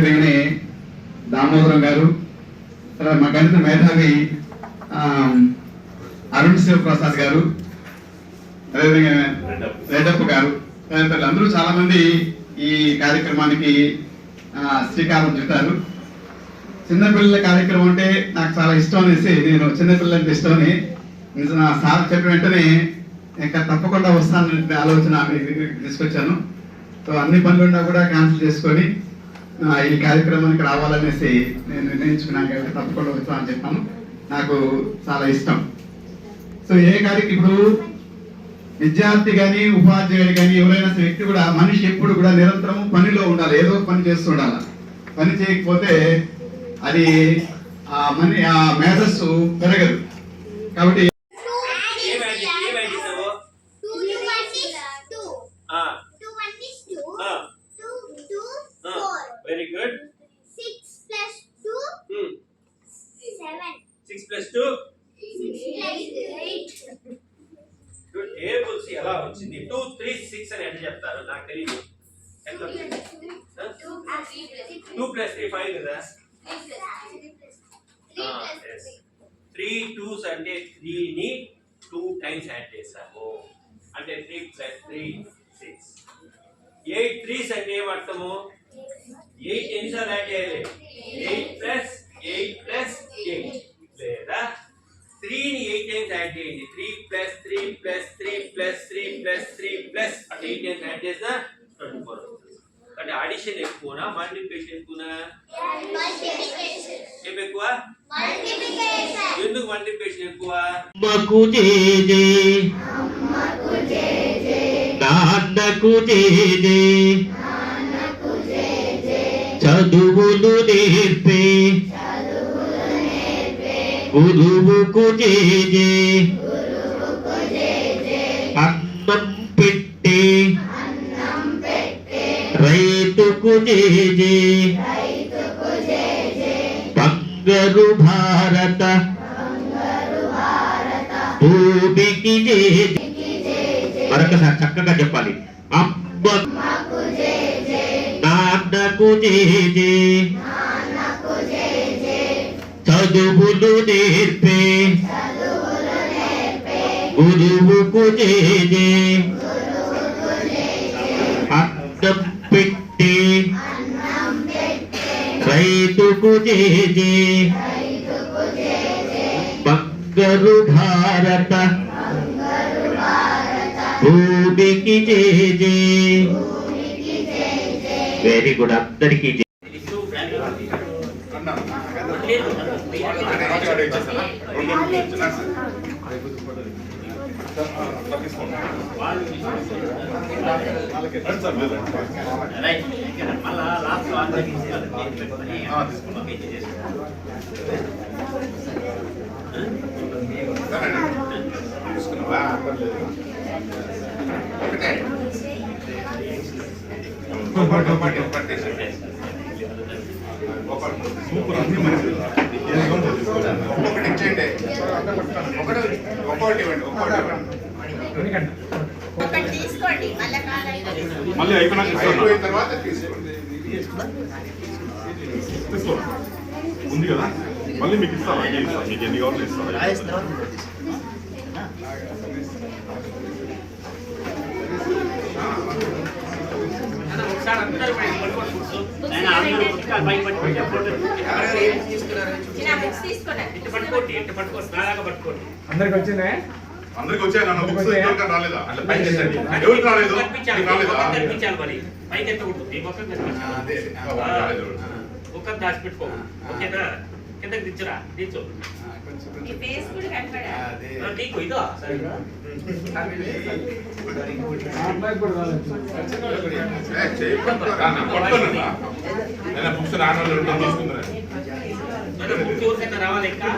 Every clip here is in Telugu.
అదేవిధంగానే దామోదరం గారు తర్వాత మా గణిత మేధావి అరుణ్ శివప్రసాద్ గారు అదేవిధంగా రెడ్డప్ప గారు తదితరులు అందరూ చాలా మంది ఈ కార్యక్రమానికి శ్రీకారం చుట్టారు. చిన్నపిల్లల కార్యక్రమం అంటే నాకు చాలా ఇష్టం అనేసి నేను చిన్నపిల్లలంటే ఇష్టమని నిజం నా సార్ చెప్పిన వెంటనే ఇంకా తప్పకుండా వస్తానంటే ఆలోచన తీసుకొచ్చాను. సో అన్ని పనులున్నా కూడా క్యాన్సిల్ చేసుకొని ఈ కార్యక్రమానికి రావాలనేసి నేను నిర్ణయించుకున్నాను కాబట్టి తప్పకుండా వస్తానని చెప్పాను. నాకు చాలా ఇష్టం. సో ఏ కార్యక్రమం ఇప్పుడు విద్యార్థి కానీ ఉపాధ్యాయుడు కానీ ఎవరైనా వ్యక్తి కూడా మనిషి ఎప్పుడు కూడా నిరంతరం పనిలో ఉండాలి. ఏదో పని చేస్తుండాలి పని చేయకపోతే అది ఆ మని ఆ మేధస్సు పెరగదు. కాబట్టి టూ ప్లస్ త్రీ ఫైవ్ కదా త్రీ టూస్ అంటే త్రీని టూ టైమ్స్ యాడ్ చేశాము అంటే three plus three six eight threes అంటే ఏమర్థము ఎయిట్ ఎన్నిసార్లు యాడ్ చేయాలి eight plus eight plus eight లేదా త్రీని ఎయిట్ టైమ్స్ యాడ్ చేయండి three plus three plus three plus three plus three plus అంటే ఎయిట్ టైమ్స్ యాడ్ చేసినా ట్వంటీ ఫోర్ వస్తుంది అంటే అడిషన్ ఎక్కువనా? మల్టిప్లికేషన్ ఎక్కువనా? ఏం ఎక్కువ? ఎందుకు మల్టిప్లికేషన్ ఎక్కువ? అమ్మకు జేజే నాన్నకు జేజే చదువులు నేర్పే. గురువుకు జేజే అన్నం రైతుకు జేజే బంగారు భారత. భూమికి మరొకసారి చక్కగా చెప్పాలి. అమ్మ నాన్నకు జేజే చదువులు నేర్పే. గురువుకు జేజే అన్నం రైతుకు జేజే బంగరు భారత భూమికి జేజే. వెరీ గుడ్ అందరికీ జై. ఒకటి ఇచ్చేయండి ఒకటి ఒక్కొక్కటి ఇవ్వండి ఒక్కొక్కటి మళ్ళీ అయిపోయిన తర్వాత తీసుకోండి. తీసుకోండి ఉంది కదా? మళ్ళీ మీకు ఇస్తాను అయ్యే ఇస్తాను మీకు ఎన్ని కావాలో ఇస్తాను అందరికి వచ్చిందా? అందరికి వచ్చాయి నన్ను బుక్స్? ఎవరికి రాలేదా? అట్లా పైకి ఎత్తండి. ఎవరికి రాలేదు? కనిపించాలి నీకు రాలేదా? ముఖం కనిపించాలి మరి. పైకి ఎత్తకూడదు. మీ రాలేదు. ముఖం దాచిపెట్టుకో. ఓకేనా? కిందకి దించురా దించు. నీకు ఇదో. బుక్స్ రాని వాళ్ళు తీసుకుంటారా రావాలి ఇంకా?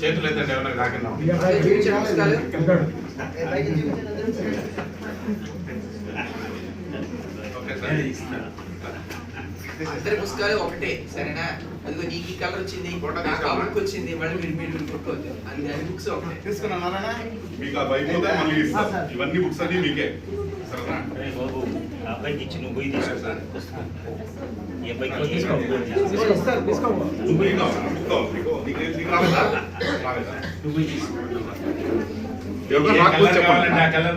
చేతులు ఈ. వెళ్తాడు. Okay sir. అందరి పుస్తకాలు ఒకటే సరేనా? అదిగో నీకు ఈ కలర్ వచ్చింది నాకు ఆ? బుక్ వచ్చింది మళ్ళీ మీరు మీరు కొట్టుకోవద్దు. అన్ని అన్ని బుక్స్ ఒకటే. తీసుకున్నారా మీకు అది అయిపోతే మళ్ళీ ఇవన్నీ బుక్స్ అన్ని మీకే. సరేనా? బాబు అబ్బాయికి ఇచ్చి నువ్వు పోయి తీసుకో. ఏం కావాలి? తీసుకో, తీసుకో. నీకు నీకు రాలేదా?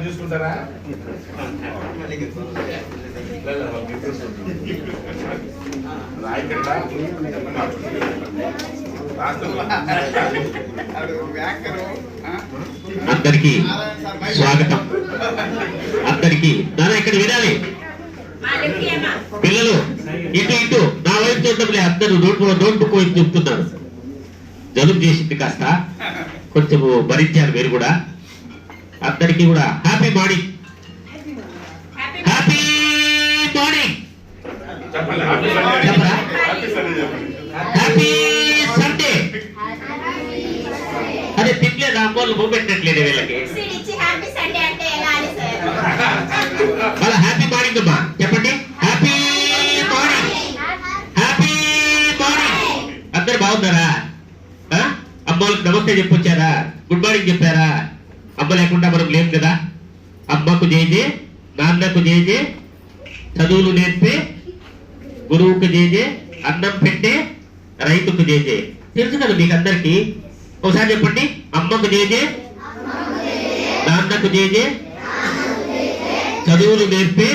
తీసుకుంటారా రాయకుండా అందరికీ స్వాగతం. అందరికీ. నాన్న ఇక్కడ వినాలి. పిల్లలు ఇటు ఇటు. నా వైపు చూడటంలే అందరూ నోట్ నోట్ బుక్ వైపు చెప్తున్నారు. జలుబు చేసింది కాస్త. కొంచెం భరించారు మీరు కూడా. అందరికీ కూడా హ్యాపీ మార్నింగ్ హ్యాపీ మార్నింగ్ చెప్పండి హ్యాపీ సండే చెప్పరా? హ్యాపీ సండే అదే తినలేదు అమ్మోళ్ళు మూపెట్టట్లేదు వీళ్ళకి. మళ్ళీ హ్యాపీ మార్నింగ్ అమ్మా చెప్పండి. హ్యాపీ మార్నింగ్ హ్యాపీ మార్నింగ్ అందరు బాగున్నారా? అమ్మోళ్ళకి నమస్తే చెప్పొచ్చారా? గుడ్ మార్నింగ్ చెప్పారా? అమ్మ లేకుండా మనం లేం కదా? అమ్మకు జేజే నాన్నకు జేజే చదువులు నేర్పే గురువుకు జేజే అన్నం పెట్టే రైతుకు జేజే తెలుసు కదా మీకు అందరికి? ఒకసారి చెప్పండి అమ్మకు జేజే నాన్నకు జేజే చదువులు నేర్పే